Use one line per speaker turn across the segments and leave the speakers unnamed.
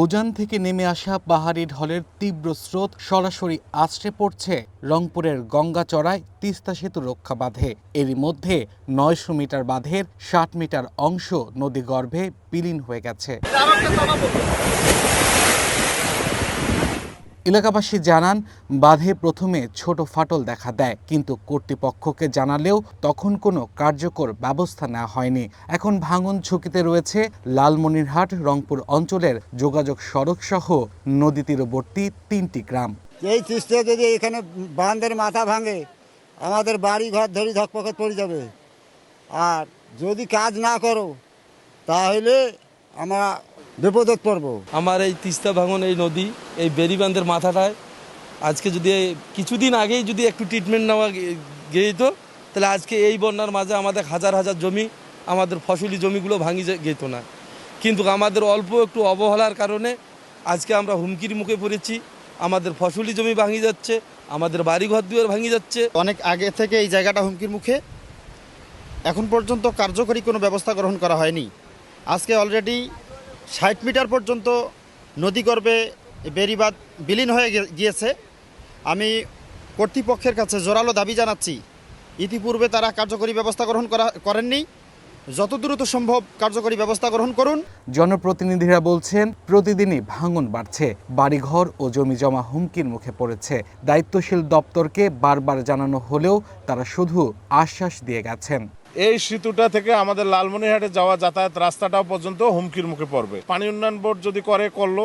উজান থেকে নেমে আসা পাহাড়ি ঢলের তীব্র স্রোত সরাসরি আছড়ে পড়ছে। রংপুরের গঙ্গাচড়ায় তিস্তা সেতু রক্ষা বাঁধে। এরই মধ্যে নয়শো মিটার বাঁধের ষাট মিটার অংশ নদীগর্ভে বিলীন হয়ে গেছে। এলাকাবাসী জানান, বাঁধে প্রথমে ছোট ফাটল দেখা দেয়, কিন্তু কর্তৃপক্ষকে জানালেও তখন কোনো কার্যকর ব্যবস্থা নেওয়া হয়নি। এখন ভাঙন ঝুঁকিতে রয়েছে লালমনিরহাট, রংপুর অঞ্চলের যোগাযোগ সড়ক সহ নদী তীরবর্তী তিনটি গ্রাম।
এই তিস্তে যদি এখানে বাঁধের মাথা ভাঙে, আমাদের বাড়ি ঘর ধরি ধকপকত পড়ে যাবে। আর যদি কাজ না করো, তাহলে আমরা বিপদত পড়ব।
আমার এই তিস্তা ভাঙন এই নদী এই বেরিবান্ধের মাথাটায় আজকে যদি এই- কিছুদিন আগেই যদি একটু ট্রিটমেন্ট নেওয়া গেতো তাহলে আজকে এই বন্যার মাঝে আমাদের হাজার হাজার জমি আমাদের ফসলি জমিগুলো ভাঙি যেত না। কিন্তু আমাদের অল্প একটু অবহেলার কারণে আজকে আমরা হুমকির মুখে পড়েছি আমাদের ফসলি জমি ভাঙি যাচ্ছে আমাদের বাড়িঘর দুয়ার ভাঙি যাচ্ছে।
অনেক আগে থেকে এই জায়গাটা হুমকির মুখে এখন পর্যন্ত কার্যকরী কোনো ব্যবস্থা গ্রহণ করা হয়নি। আজকে অলরেডি ষাট মিটার পর্যন্ত নদীগর্ভে বেরিবাদ বিলীন হয়ে গিয়েছে। আমি কর্তৃপক্ষের কাছে জোরালো দাবি জানাচ্ছি। ইতিপূর্বে তারা কার্যকরী ব্যবস্থা গ্রহণ করা, করেননি। যত দ্রুত সম্ভব কার্যকরী ব্যবস্থা গ্রহণ করুন।
জনপ্রতিনিধিরা বলছেন প্রতিদিনই ভাঙন বাড়ছে বাড়িঘর ও জমি জমা হুমকির মুখে পড়েছে। দায়িত্বশীল দপ্তরকে বারবার জানানো হলেও তারা শুধু আশ্বাস দিয়ে গেছেন।
এই সেতুটা থেকে আমাদের লালমনিরহাটে যাওয়া যাতায়াত রাস্তাটাও পর্যন্ত হুমকির মুখে পড়বে। পানি উন্নয়ন বোর্ড যদি করে করল।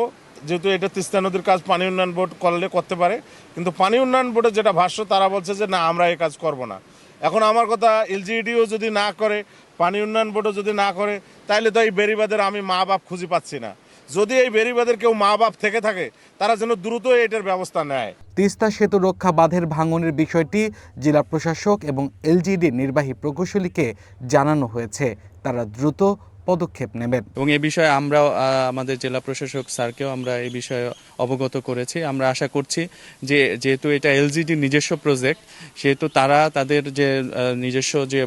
যেহেতু এটা তিস্তা নদীর কাজ পানি উন্নয়ন বোর্ড করলে করতে পারে। কিন্তু পানি উন্নয়ন বোর্ডের যেটা ভাষ্য তারা বলছে যে না আমরা এই কাজ করব না। এখন আমার কথা এলজিডিও যদি না করে, পানি উন্নয়ন বোর্ডও যদি না করে তাহলে তো এই বেরিবাদের আমি মা বাপ খুঁজে পাচ্ছি না। যদি এই বেরিবাদের কেউ মা বাপ থেকে থাকে, তারা যেন দ্রুত এটার ব্যবস্থা নেয়।
তিস্তা সেতু রক্ষা বাঁধের ভাঙনের বিষয়টি জেলা প্রশাসক এবং এলজিডি নির্বাহী প্রকৌশলীকে জানানো হয়েছে। তারা দ্রুত পদক্ষেপ নেবেন।
এবং এ বিষয়ে আমরাও আহ, আমাদের জেলা প্রশাসক স্যারকেও আমরা এই বিষয়ে অবগত করেছি। আমরা আশা করছি যে যেহেতু এটা এলজিডির নিজস্ব প্রজেক্ট সেহেতু তারা তাদের যে নিজস্ব যে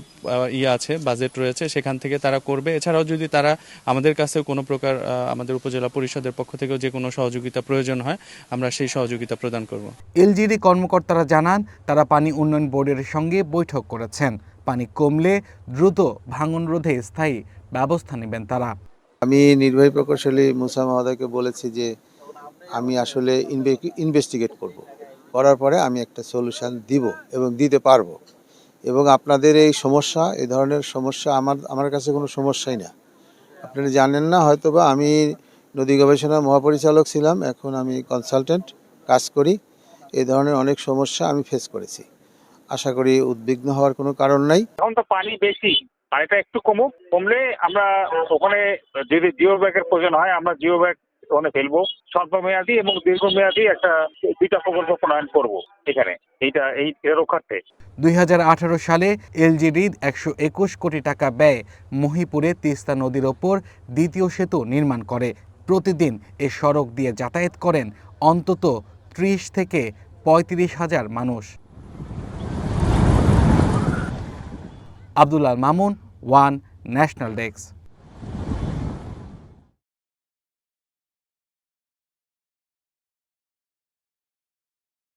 ইয়ে আছে বাজেট রয়েছে সেখান থেকে তারা করবে। এছাড়াও যদি তারা আমাদের কাছে কোনো প্রকার আমাদের উপজেলা পরিষদের পক্ষ থেকেও যে কোনো সহযোগিতা প্রয়োজন হয় আমরা সেই সহযোগিতা প্রদান করব।
এলজিডি কর্মকর্তারা জানান তারা পানি উন্নয়ন বোর্ডের সঙ্গে বৈঠক করেছেন। পানি কমলে দ্রুত ভাঙন রোধে স্থায়ী ব্যবস্থা নেবেন তারা?
আমি নির্বাহী প্রকৌশলী মুসা মহোদয়কে বলেছি যে আমি আসলে ইনভেস্টিগেট করব। করার পরে আমি একটা সলিউশন দিব এবং দিতে পারব। এবং আপনাদের এই সমস্যা এই ধরনের সমস্যা আমার আমার কাছে কোনো সমস্যাই না। আপনারা জানেন না হয়তোবা আমি নদী গবেষণা মহাপরিচালক ছিলাম এখন আমি কনসালটেন্ট কাজ করি। এই ধরনের অনেক সমস্যা আমি ফেস করেছি। আশা করি উদ্বিগ্ন হওয়ার কোনো কারণ নাই।
এখন তো পানি বেশি। পানিটা একটু কমুক, কমলে আমরা ওখানে যদি জিও ব্যাগের প্রয়োজন হয়, আমরা জিও ব্যাগ ওখানে ফেলব। স্বল্প মেয়াদি এবং দীর্ঘমেয়াদী একটা দুইটা প্রকল্প প্রণয়ন করব এখানে। এইটা, এই রক্ষার্থে।
দুই সালে এলজিডি একশো একুশ কোটি টাকা ব্যয় মহিপুরে তিস্তা নদীর ওপর দ্বিতীয় সেতু নির্মাণ করে। প্রতিদিন এ সড়ক দিয়ে যাতায়াত করেন অন্তত ত্রিশ থেকে পঁয়ত্রিশ হাজার মানুষ। Abdullah Mamun one national desk.